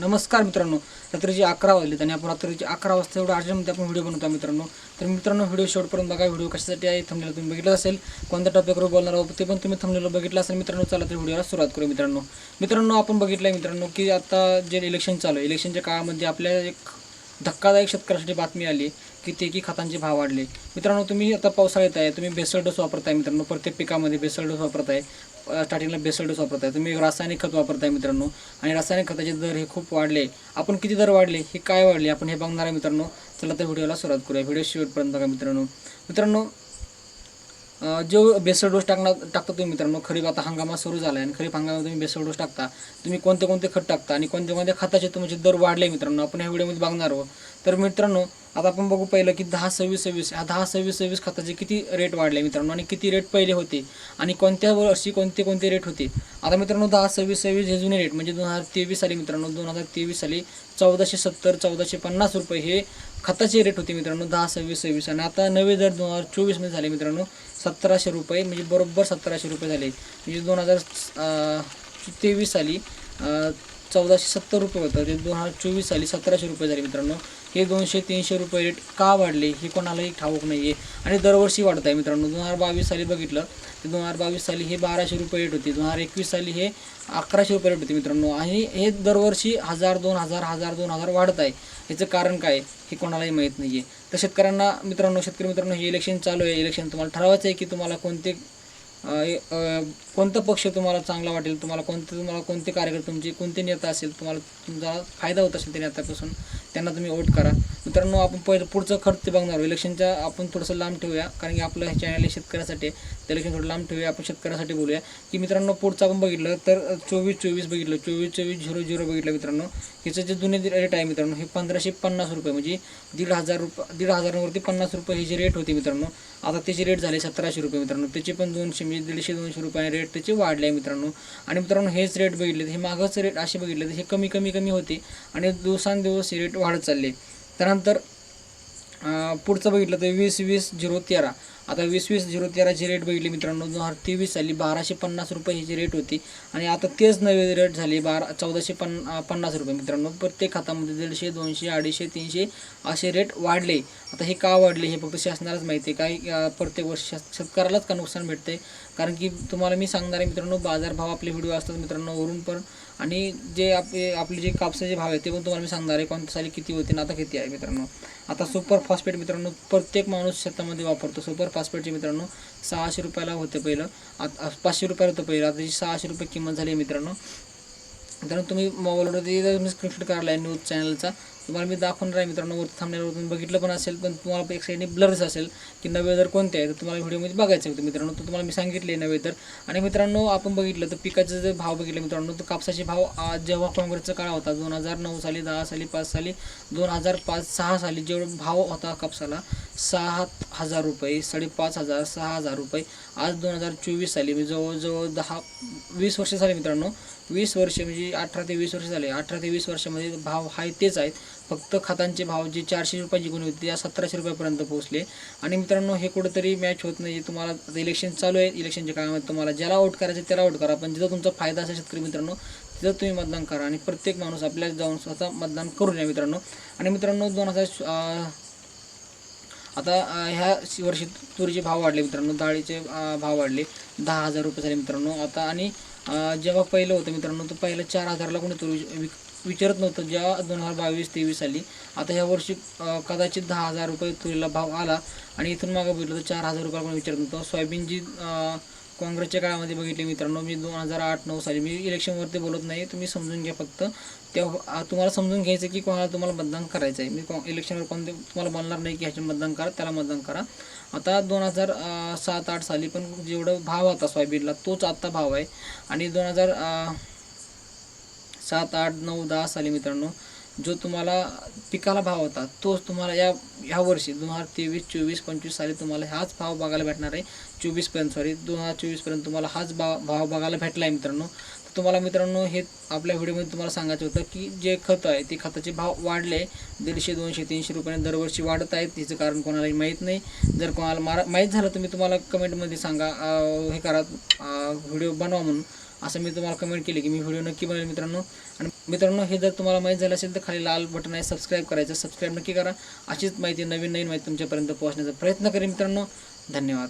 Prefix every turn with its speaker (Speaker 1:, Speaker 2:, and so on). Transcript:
Speaker 1: नमस्कार मित्रांनो. रात्रीचे अकरा वाजलेत आणि आपण रात्रीचे अकरा वाजता एवढं अर्जंटमध्ये आपण व्हिडिओ बनवतो मित्रांनो. तर मित्रांनो व्हिडिओ शेवटपर्यंत बघा. व्हिडिओ कशासाठी आहे थंबनेला तुम्ही बघितलं असेल. कोणत्या टॉपिकवर बोलणार आहोत ते पण तुम्ही थंबनेला बघितलं असेल. मित्रांनो चला तर व्हिडिओला सुरुवात करू मित्रांनो. मित्रांनो आपण बघितलं आहे मित्रांनो की आता जे इलेक्शन चालू आहे इलेक्शनच्या काळामध्ये आपल्या एक धक्कादायक शेतकऱ्यासाठी बातमी आली की ते की खतांचे भाव वाढले. मित्रांनो तुम्ही आता पावसाळ्यात आहे. तुम्ही बेसल डोस वापरताय मित्रांनो. प्रत्येक पिकामध्ये बेसल डोस वापरताय. स्टार्टिंगला बेसल डोस वापरताय. तुम्ही रासायनिक खत वापरताय मित्रांनो. आणि रासायनिक खताचे दर हे खूप वाढले. आपण किती दर वाढले? हे काय वाढले? आपण हे बघणार आहे मित्रांनो. चला तर व्हिडिओला सुरुवात करूया. व्हिडिओ शेवटपर्यंत बघा मित्रांनो. मित्रांनो जो बेसल डोस टाकणार टाकता तुम्ही मित्रांनो खरीप आता हंगामा सुरू झाला आहे आणि खरीप हंगामात तुम्ही बेसल डोस टाकता. तुम्ही कोणते कोणते खत टाकता आणि कोणते कोणत्या खताचे तुमचे दर वाढले मित्रांनो? आपण ह्या व्हिडिओमध्ये बघणार आहोत. तर मित्रांनो आता आपण बघू पहिलं की दहा सव्वीस सव्वीस. ह्या दहा सव्वीस सव्वीस खताचे किती रेट वाढले मित्रांनो? आणि किती रेट पहिले होते? आणि कोणत्या वर्षी कोणते कोणते रेट होते? आता मित्रांनो दहा सव्वीस सव्वीस हे जुने रेट म्हणजे दोन हजार तेवीस साली मित्रांनो दोन हजार तेवीस साली चौदाशे सत्तर चौदाशे पन्नास रुपये हे खताचे रेट होते मित्रांनो दहा सव्वीस सव्वीस. आणि आता नवे दर दोन हजार चोवीसमध्ये झाले मित्रांनो सतराशे रुपये. म्हणजे बरोबर सतराशे रुपये झाले. म्हणजे दोन हजार तेवीस साली चौदाशे सत्तर रुपये होतं ते दोन हजार चोवीस साली सतराशे रुपये झाले मित्रांनो. हे दोनशे तीनशे रुपये रेट का वाढले? हे कोणालाही ठाऊक नाही आहे आणि दरवर्षी वाढत आहे मित्रांनो. दोन हजार बावीस साली बघितलं तर दोन हजार बावीस साली हे बाराशे रुपये रेट होते. दोन हजार एकवीस साली हे अकराशे रुपये रेट होते मित्रांनो. आणि हे दरवर्षी हजार दोन हजार हजार दोन हजार वाढत आहे याचं कारण काय? हे कोणालाही माहीत नाही आहे तर शेतकऱ्यांना मित्रांनो शेतकरी मित्रांनो हे इलेक्शन चालू आहे. इलेक्शन तुम्हाला ठरवायचं आहे की तुम्हाला कोणते कोणता पक्ष तुम्हाला चांगला वाटेल? तुम्हाला कोणते तुम्हाला कोणते कार्यकर्ते तुमचे कोणते नेता असेल तुम्हाला तुमचा फायदा होत असेल त्या नेत्यापासून त्यांना तुम्ही वोट करा. मित्रांनो आपण पहिलं पुढचं खर्च ते बघणार. इलेक्शनच्या आपण थोडंसं लांब ठेवूया कारण की आपलं हे चॅनल शेतकऱ्यासाठी. ते इलेक्शन थोडं लांब ठेवूया आपण शेतकऱ्यासाठी बोलूया. की मित्रांनो पुढचं आपण बघितलं तर चोवीस चोवीस बघितलं. चोवीस चोवीस झिरो झिरो बघितलं मित्रांनो. ह्याचं जे जुने रेट आहे मित्रांनो हे पंधराशे पन्नास रुपये म्हणजे दीड हजार रुपये दीड हजारांवरती पन्नास रुपये हे जे रेट होते मित्रांनो आता त्याचे रेट झाले सतराशे रुपये मित्रांनो. त्याचे पण दोनशे म्हणजे दीडशे दोनशे रुपये रेट त्याचे वाढले आहे मित्रांनो. आणि मित्रांनो हेच रेट बघितले हे मागंच रेट असे बघितले तर हे कमी कमी कमी होते. आणि दिवसांदिवस हे रेट वाढत चालले. त्यानंतर पुढचं बघितलं तर वीस वीस झिरो तेरा. आता वीस वीस झिरो तेराची रेट बघितली मित्रांनो दोन हजार तेवीस साली बाराशे पन्नास रुपये ह्याची रेट होती. आणि आता तेच नवे रेट झाले बारा चौदाशे पन्ना पन्नास रुपये मित्रांनो. प्रत्येक खात्यामध्ये दीडशे दोनशे अडीचशे तीनशे असे रेट वाढले. आता हे का वाढले हे फक्त शासनालाच माहिती आहे. काही प्रत्येक वर्ष शेतकऱ्यालाच का नुकसान भेटते कारण की तुम्हाला मी सांगणार आहे मित्रांनो बाजारभाव आपले व्हिडिओ असतात मित्रांनो वरून पण. आणि जे आपले आपले जे कापसाचे भाव आहेत ते पण तुम्हाला मी सांगणार आहे कोणत्या साली किती होते ना आता किती आहे मित्रांनो. आता सुपर फॉस्फेट मित्रांनो प्रत्येक माणूस शेतामध्ये वापरतो. सुपर फॉस्फेटचे मित्रांनो सहाशे रुपयाला होते पहिलं. आता पाचशे रुपयाला होतं पहिलं. आता जी सहाशे रुपये किंमत झाली आहे मित्रांनो. मित्रांनो तुम्ही मोबाईलवरती जर तुम्ही स्क्रीनशॉट काढला आहे न्यूज चॅनलचा. तुम्हाला मी दाखवणार आहे मित्रांनो वरती थांबण्यावर तुम्ही बघितलं पण असेल पण तुम्हाला एक साईडने ब्लर्स असेल की नवे तर कोणते आहे तर तुम्हाला व्हिडिओमध्ये बघायचं होतं मित्रांनो तर तुम्हाला मी सांगितले नवे तर आणि मित्रांनो आपण बघितलं तर पिकाचे जर भाव बघितले मित्रांनो तर कापसाचे भाव आज जेव्हा काँग्रेसचा काळ होता दोन हजार नऊ साली दहा साली पाच साली दोन हजार पाच सहा साली जेवढा भाव होता कापसाला सहा हजार रुपये साडेपाच हजार सहा हजार रुपये. आज दोन हजार चोवीस साली म्हणजे जवळजवळ दहा वीस वर्ष झाले मित्रांनो. वीस वर्ष म्हणजे अठरा ते वीस वर्ष झाले. अठरा ते वीस वर्षामध्ये भाव हाय तेच आहेत. फक्त खतांचे भाव जे चारशे रुपयाची गुण होते त्या सतराशे रुपयापर्यंत पोहोचले. आणि मित्रांनो हे कुठंतरी मॅच होत नाही. तुम्हाला आता इलेक्शन चालू आहे. इलेक्शनच्या काळामध्ये तुम्हाला ज्याला आउट करायचं त्याला आउट करा. पण जिथं तुमचा फायदा असेल शेतकरी मित्रांनो तिथं तुम्ही मतदान करा. आणि प्रत्येक माणूस आपल्याला जाऊन स्वतः मतदान करू या मित्रांनो. आणि मित्रांनो दोन हजार आता ह्या वर्षी तुरीचे भाव वाढले मित्रांनो. डाळीचे भाव वाढले. दहा हजार रुपये झाले मित्रांनो. आता आणि जेव्हा पहिलं होतं मित्रांनो तर पहिलं चार हजारला कोणी तुरी विक विचारत नव्हतं जेव्हा दोन हजार बावीस तेवीस साली आता ह्या वर्षी कदाचित दहा हजार रुपये तुरीला भाव आला आणि इथून मागं बघितलं तर चार हजार रुपये पण विचारत नव्हतं. सोयाबीनची काँग्रेसच्या काळामध्ये बघितले मित्रांनो मी दोन हजार आठ नऊ साली मी इलेक्शनवरती बोलत नाही. तुम्ही समजून घ्या फक्त. तेव्हा तुम्हाला समजून घ्यायचं की कोणाला तुम्हाला मतदान करायचं आहे. मी कॉ इलेक्शनवर कोणते तुम्हाला बोलणार नाही की ह्याच्या मतदान करा त्याला मतदान करा. आता दोन हजार सात आठ साली पण जेवढं भाव होता सोयाबीनला तोच आत्ता भाव आहे. आणि दोन हजार सात आठ नऊ दहा साली मित्रांनो जो तुम्हाला पिकाला भाव होता तोच तुम्हाला या ह्या वर्षी दोन हजार तेवीस चोवीस पंचवीस साली तुम्हाला हाच भाव बघायला भेटणार आहे. चोवीसपर्यंत सॉरी दोन हजार चोवीसपर्यंत तुम्हाला हाच भाव भाव बघायला भेटला आहे मित्रांनो. तर तुम्हाला मित्रांनो हे आपल्या व्हिडिओमध्ये तुम्हाला सांगायचं होतं की जे खतं आहे ते खताचे भाव वाढले. दीडशे दोनशे तीनशे रुपयाने दरवर्षी वाढत आहेत. तिचं कारण कोणालाही माहीत नाही. जर कोणाला मारा माहीत झालं तुम्ही तुम्हाला कमेंटमध्ये सांगा. हे करा व्हिडिओ बनवा म्हणून. असं मी तुम्हाला कमेंट केली की मी व्हिडिओ नक्की बनवेल मित्रांनो. आणि मित्रांनो हे जर तुम्हाला माहीत झालं असेल तर खाली लाल बटन आहे सबस्क्राईब करायचं. सबस्क्राईब नक्की करा. अशीच माहिती नवीन नवीन माहिती तुमच्यापर्यंत पोहोचण्याचा प्रयत्न करेन मित्रांनो. धन्यवाद.